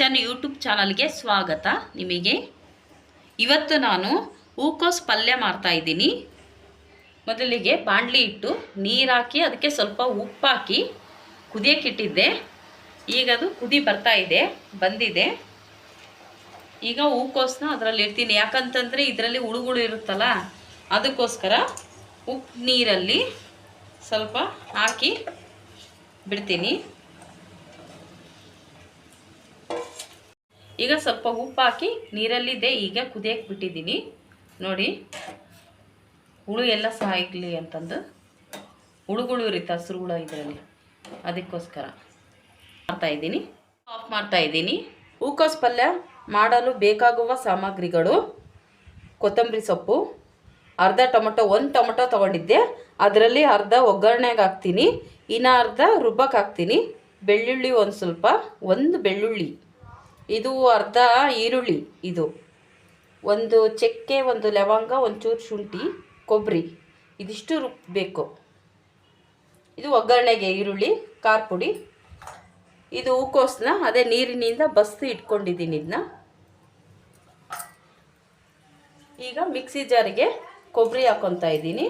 Kitchen YouTube ಚಾನಲ್ಗೆ ಸ್ವಾಗತ ನಿಮಗೆ. ಇವತ್ತು ನಾನು ಹೂಕೋಸ್ ಪಲ್ಯ ಮಾಡ್ತಾ ಇದ್ದೀನಿ. ಮೊದಲಿಗೆ ಬಾಣಲಿ ಇಟ್ಟು ನೀರು ಹಾಕಿ ಅದಕ್ಕೆ ಸ್ವಲ್ಪ ಉಪ್ಪು ಹಾಕಿ ಕುದಿಯಕ್ಕೆ ಇಟ್ಟಿದ್ದೆ ಈಗ ಅದು ಕುದಿ ಬರ್ತಾ ಇದೆ, ಬಂದಿದೆ. ಈಗ ಹೂಕೋಸನ್ನ ಅದರಲ್ಲಿ ಇಡ್ತೀನಿ. ಯಾಕಂತಂದರೆ ಇದರಲ್ಲಿ ಹುಳುಗಳು ಇರುತ್ತಲ್ಲ, ಅದಕ್ಕೋಸ್ಕರ ಉಪ್ಪು ನೀರಲ್ಲಿ ಸ್ವಲ್ಪ ಹಾಕಿ ಬಿಡ್ತೀನಿ. ಈಗ ಸ್ವಲ್ಪ ಉಪ್ಪು ಹಾಕಿ ನೀರಲ್ಲಿದೆ ಈಗ ಕುದಿಯಕ್ಕೆ ಬಿಟ್ಟಿದ್ದೀನಿ. ನೋಡಿ, ಹುಳು ಎಲ್ಲ ಸಾಯ್ಲಿ ಅಂತಂದು. ಹುಳುಗಳು ಇರುತ್ತೆ ಹಸಿರು ಹುಳ ಇದರಲ್ಲಿ. ಅದಕ್ಕೋಸ್ಕರ ಮಾಡ್ತಾ ಇದ್ದೀನಿ. ಆಫ್ ಮಾಡ್ತಾ ಇದ್ದೀನಿ. ಹೂಕೋಸ್ ಪಲ್ಯ ಮಾಡಲು ಬೇಕಾಗುವ ಸಾಮಗ್ರಿಗಳು. ಕೊತ್ತಂಬರಿ ಸೊಪ್ಪು, ಅರ್ಧ ಟೊಮೊಟೊ, ಒಂದು ಟೊಮೊಟೊ ತೊಗೊಂಡಿದ್ದೆ. ಅದರಲ್ಲಿ ಅರ್ಧ ಒಗ್ಗರಣೆಗೆ ಹಾಕ್ತೀನಿ. ಇನ್ನು ಅರ್ಧ ರುಬ್ಬಕ್ಕೆ ಹಾಕ್ತೀನಿ. ಬೆಳ್ಳುಳ್ಳಿ ಒಂದು ಸ್ವಲ್ಪ, ಒಂದು ಬೆಳ್ಳುಳ್ಳಿ. ಇದು ಅರ್ಧ ಈರುಳ್ಳಿ ಇದು. ಒಂದು ಚಕ್ಕೆ, ಒಂದು ಲವಂಗ ಒಂಚೂರು ಶುಂಠಿ, ಕೊಬ್ಬರಿ. ಇದಿಷ್ಟು ರುಬ್ಬಬೇಕು ಇದು ಒಗ್ಗರಣೆಗೆ ಈರುಳ್ಳಿ, ಖಾರ ಪುಡಿ. ಇದು ಹೂಕೋಸನ್ನ ಅದೇ ನೀರಿನಿಂದ ಬಸ್ದು ಇಟ್ಕೊಂಡಿದ್ದೀನಿ ಇದನ್ನ ಈಗ ಮಿಕ್ಸಿ ಜಾರಿಗೆ ಕೊಬ್ಬರಿ ಹಾಕೊತಾ ಇದ್ದೀನಿ.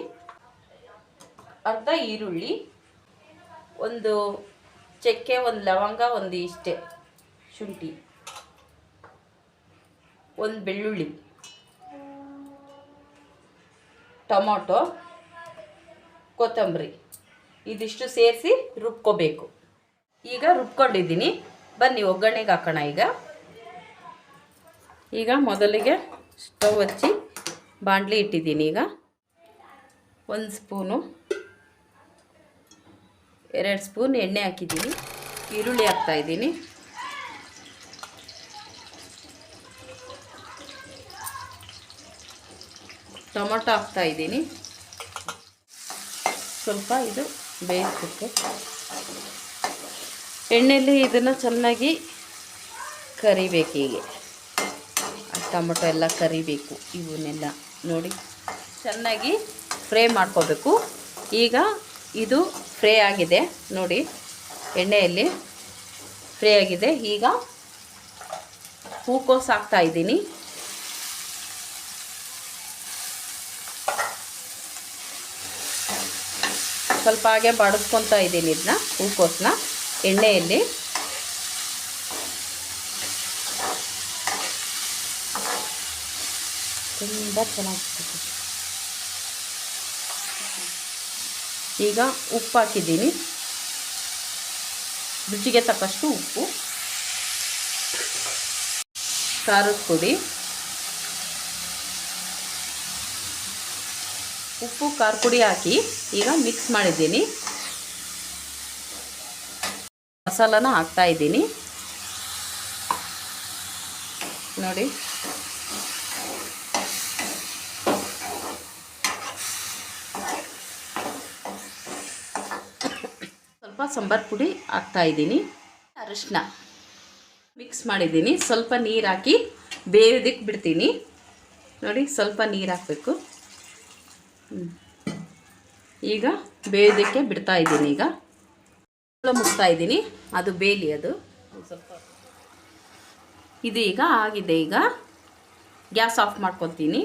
ಅರ್ಧ ಈರುಳ್ಳಿ, ಒಂದು ಚಕ್ಕೆ, ಒಂದು ಲವಂಗ, ಒಂದು ಇಷ್ಟೇ ಶುಂಠಿ. ಒಂದು ಬೆಳ್ಳುಳ್ಳಿ, ಟೊಮೊಟೊ, ಕೊತ್ತಂಬರಿ, ಇದಿಷ್ಟು ಸೇರಿಸಿ ರುಬ್ಕೋಬೇಕು. ಈಗ ರುಬ್ಕೊಂಡಿದ್ದೀನಿ. ಬನ್ನಿ, ಒಗ್ಗರಣೆಗೆ ಹಾಕೋಣ ಈಗ. ಈಗ ಮೊದಲಿಗೆ ಸ್ಟವ್ ಹಚ್ಚಿ ಬಾಂಡ್ಲಿ ಇಟ್ಟಿದ್ದೀನಿ ಈಗ. ಒಂದು ಸ್ಪೂನು, ಎರಡು ಸ್ಪೂನ್ ಎಣ್ಣೆ ಹಾಕಿದ್ದೀನಿ. ಈರುಳ್ಳಿ ಹಾಕ್ತಾಯಿದ್ದೀನಿ ಟೊಮೊಟೊ ಹಾಕ್ತಾ ಇದ್ದೀನಿ. ಸ್ವಲ್ಪ ಇದು ಬೇಯಿಸ್ಬೇಕು ಎಣ್ಣೆಯಲ್ಲಿ ಇದನ್ನು ಚೆನ್ನಾಗಿ ಕರಿಬೇಕು ಹೀಗೆ. ಟೊಮೊಟೊ ಎಲ್ಲ ಕರಿಬೇಕು, ಇವನ್ನೆಲ್ಲ ನೋಡಿ. ಚೆನ್ನಾಗಿ ಫ್ರೈ ಮಾಡ್ಕೋಬೇಕು. ಈಗ ಇದು ಫ್ರೈ ಆಗಿದೆ, ನೋಡಿ. ಎಣ್ಣೆಯಲ್ಲಿ ಫ್ರೈ ಆಗಿದೆ. ಈಗ ಹೂಕೋಸ್ ಹಾಕ್ತಾ ಇದ್ದೀನಿ. ಸ್ವಲ್ಪ ಹಾಗೆ ಬಾಡಿಸ್ಕೊತಾ ಇದ್ದೀನಿ ಇದನ್ನ ಹೂಕೋಸನ್ನ ಎಣ್ಣೆಯಲ್ಲಿ. ತುಂಬ ಚೆನ್ನಾಗಿರ್ತದೆ ಈಗ ಉಪ್ಪು ಹಾಕಿದ್ದೀನಿ. ರುಚಿಗೆ ತಕ್ಕಷ್ಟು ಉಪ್ಪು. ಖಾರದ ಪುಡಿ. ಉಪ್ಪು, ಖಾರ ಪುಡಿ ಹಾಕಿ ಈಗ ಮಿಕ್ಸ್ ಮಾಡಿದ್ದೀನಿ. ಮಸಾಲನ ಹಾಕ್ತಾ ಇದ್ದೀನಿ. ನೋಡಿ. ಸ್ವಲ್ಪ ಸಾಂಬಾರು ಪುಡಿ ಹಾಕ್ತಾ ಇದ್ದೀನಿ. ಅರಿಶಿನ ಮಿಕ್ಸ್ ಮಾಡಿದ್ದೀನಿ. ಸ್ವಲ್ಪ ನೀರು ಹಾಕಿ ಬೇಯೋದಕ್ಕೆ ಬಿಡ್ತೀನಿ. ನೋಡಿ, ಸ್ವಲ್ಪ ನೀರು ಹಾಕಬೇಕು. ಈಗ ಬೇಯೋದಕ್ಕೆ ಬಿಡ್ತಾ ಇದ್ದೀನಿ ಈಗ. ಮುಗ್ತಾ ಇದ್ದೀನಿ. ಅದು ಬೇಲಿ ಅದು. ಇದು ಈಗ ಆಗಿದೆ ಈಗ. ಗ್ಯಾಸ್ ಆಫ್ ಮಾಡ್ಕೊತೀನಿ